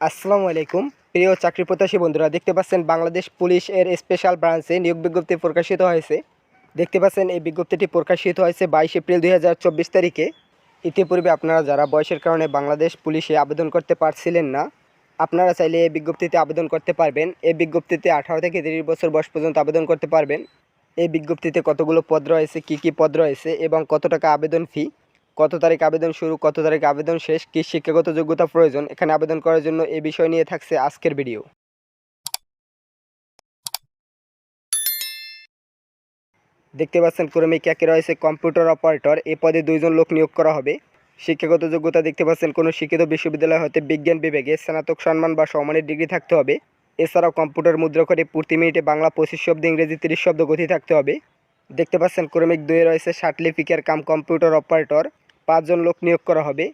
আসসালামু আলাইকুম। প্রিয় চাকরি প্রত্যাশী বন্ধুরা, দেখতে পাচ্ছেন বাংলাদেশ পুলিশ এর স্পেশাল ব্রাঞ্চে নিয়োগ বিজ্ঞপ্তি প্রকাশিত হয়েছে। দেখতে পাচ্ছেন এই বিজ্ঞপ্তিটি প্রকাশিত হয়েছে বাইশ এপ্রিল দুই হাজার চব্বিশ তারিখে। ইতিপূর্বে আপনারা যারা বয়সের কারণে বাংলাদেশ পুলিশে আবেদন করতে পারছিলেন না, আপনারা চাইলে এই বিজ্ঞপ্তিতে আবেদন করতে পারবেন। এই বিজ্ঞপ্তিতে আঠারো থেকে তিরিশ বছর বয়স পর্যন্ত আবেদন করতে পারবেন। এই বিজ্ঞপ্তিতে কতগুলো পদ রয়েছে, কী কী পদ রয়েছে এবং কত টাকা আবেদন ফি কত তারিখ আবেদন শুরু, কত তারিখ আবেদন শেষ, কী শিক্ষাগত যোগ্যতা প্রয়োজন, এখানে আবেদন করার জন্য এই বিষয় নিয়ে থাকছে আজকের ভিডিও। দেখতে পাচ্ছেন ক্রমিক একে রয়েছে কম্পিউটার অপারেটর, এ পদে দুইজন লোক নিয়োগ করা হবে। শিক্ষাগত যোগ্যতা দেখতে পাচ্ছেন কোনো শিক্ষিত বিশ্ববিদ্যালয় হতে বিজ্ঞান বিভাগে স্নাতক সম্মান বা সমানের ডিগ্রি থাকতে হবে। এছাড়াও কম্পিউটার মুদ্রা করে প্রতি মিনিটে বাংলা পঁচিশ শব্দ, ইংরেজি তিরিশ শব্দ গতি থাকতে হবে। দেখতে পাচ্ছেন ক্রমিক দুয়ে রয়েছে সার্টিফিকেট কাম কম্পিউটার অপারেটর। পাঁচজন লোক নিয়োগ করা হবে।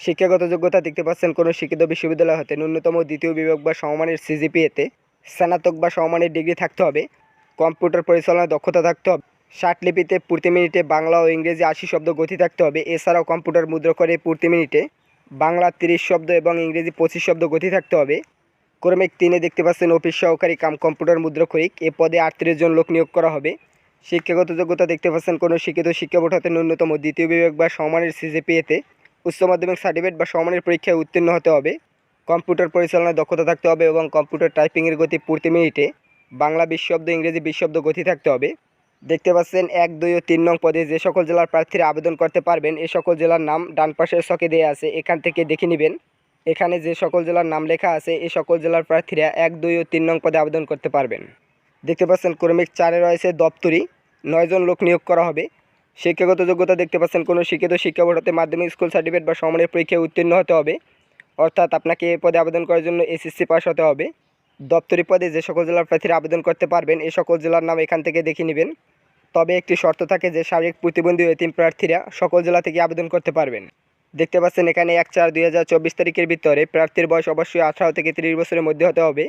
শিক্ষাগত যোগ্যতা দেখতে পাচ্ছেন কোনো শিক্ষিত বিশ্ববিদ্যালয় হতে ন্যূনতম দ্বিতীয় বিভাগ বা সমমানের সিজিপিএতে স্নাতক বা সমমানের ডিগ্রি থাকতে হবে। কম্পিউটার পরিচালনায় দক্ষতা থাকতে হবে। ষাট লিপিতে প্রতি মিনিটে বাংলা ও ইংরেজি আশি শব্দ গতি থাকতে হবে। এছাড়াও কম্পিউটার মুদ্রা করে প্রতি মিনিটে বাংলা তিরিশ শব্দ এবং ইংরেজি পঁচিশ শব্দ গতি থাকতে হবে। ক্রমিক তিনে দেখতে পাচ্ছেন অফিস সহকারী কাম কম্পিউটার মুদ্রাক্ষরিক এ পদে আটত্রিশ জন লোক নিয়োগ করা হবে। শিক্ষাগত যোগ্যতা দেখতে পাচ্ছেন কোনো শিক্ষিত শিক্ষা বোর্ড ন্যূনতম দ্বিতীয় বিভাগ বা সমানের সিজিপিএতে উচ্চ মাধ্যমিক সার্টিফিকেট বা সমানের পরীক্ষায় উত্তীর্ণ হতে হবে। কম্পিউটার পরিচালনায় দক্ষতা থাকতে হবে এবং কম্পিউটার টাইপিংয়ের গতি প্রতি মিনিটে বাংলা বিশ শব্দ ইংরেজি বিশ শব্দ গতি থাকতে হবে। দেখতে পাচ্ছেন এক, দুই ও তিন নং পদে যে সকল জেলার প্রার্থীরা আবেদন করতে পারবেন, এ সকল জেলার নাম ডান পাশের ছকে দেওয়া আছে, এখান থেকে দেখে নেবেন। এখানে যে সকল জেলার নাম লেখা আছে, এ সকল জেলার প্রার্থীরা এক, দুই ও তিন নং পদে আবেদন করতে পারবেন। দেখতে পাচ্ছেন ক্রমিক চারে রয়েছে দপ্তরি, নয়জন লোক নিয়োগ করা হবে। শিক্ষাগত যোগ্যতা দেখতে পাচ্ছেন কোনো শিক্ষিত শিক্ষা বোর্ড হতে মাধ্যমিক স্কুল সার্টিফিকেট বা সমানের পরীক্ষায় উত্তীর্ণ হতে হবে। অর্থাৎ আপনাকে এই পদে আবেদন করার জন্য এসএসসি পাস হতে হবে। দপ্তরি পদে যে সকল জেলার প্রার্থীরা আবেদন করতে পারবেন এই সকল জেলার নাম এখান থেকে দেখে নেবেন। তবে একটি শর্ত থাকে যে শারীরিক প্রতিবন্ধী এতিম প্রার্থীরা সকল জেলা থেকে আবেদন করতে পারবেন। দেখতে পাচ্ছেন এখানে এক চার দুই তারিখের ভিতরে প্রার্থীর বয়স অবশ্যই আঠারো থেকে তিরিশ বছরের মধ্যে হতে হবে।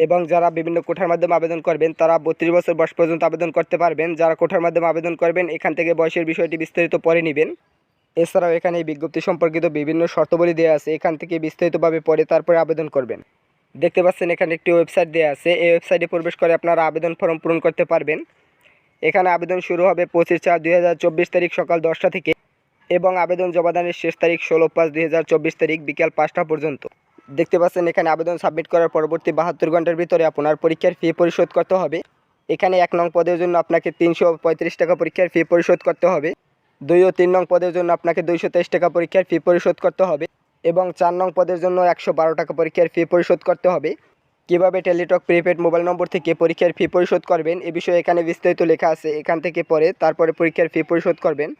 এবং যারা বিভিন্ন কোঠার মাধ্যমে আবেদন করবেন, তারা বত্রিশ বছর বয়স পর্যন্ত আবেদন করতে পারবেন। যারা কোঠার মাধ্যমে আবেদন করবেন, এখান থেকে বয়সের বিষয়টি বিস্তারিত পরে নেবেন। এছাড়াও এখানে এই বিজ্ঞপ্তি সম্পর্কিত বিভিন্ন শর্তাবলী দেওয়া আছে। এখান থেকে বিস্তারিতভাবে পরে তারপরে আবেদন করবেন। দেখতে পাচ্ছেন, এখানে একটি ওয়েবসাইট দেওয়া আছে। এই ওয়েবসাইটে প্রবেশ করে আপনারা আবেদন ফর্ম পূরণ করতে পারবেন। এখানে আবেদন শুরু হবে পঁচিশ চার দুই তারিখ সকাল দশটা থেকে এবং আবেদন জমাদানের শেষ তারিখ ষোলো পাঁচ দুই তারিখ বিকাল পাঁচটা পর্যন্ত। দেখতে পাচ্ছেন, এখানে আবেদন সাবমিট করার পরবর্তী বাহাত্তর ঘণ্টার ভিতরে আপনার পরীক্ষার ফি পরিশোধ করতে হবে। এখানে এক নং পদের জন্য আপনাকে তিনশো পঁয়ত্রিশ টাকা পরীক্ষার ফি পরিশোধ করতে হবে। দুই ও তিন নং পদের জন্য আপনাকে দুইশো তেইশ টাকা পরীক্ষার ফি পরিশোধ করতে হবে এবং চার নং পদের জন্য একশো বারো টাকা পরীক্ষার ফি পরিশোধ করতে হবে। কীভাবে টেলিটক প্রিপেড মোবাইল নম্বর থেকে পরীক্ষার ফি পরিশোধ করবেন, এ বিষয়ে এখানে বিস্তারিত লেখা আছে। এখান থেকে পরে তারপরে পরীক্ষার ফি পরিশোধ করবেন।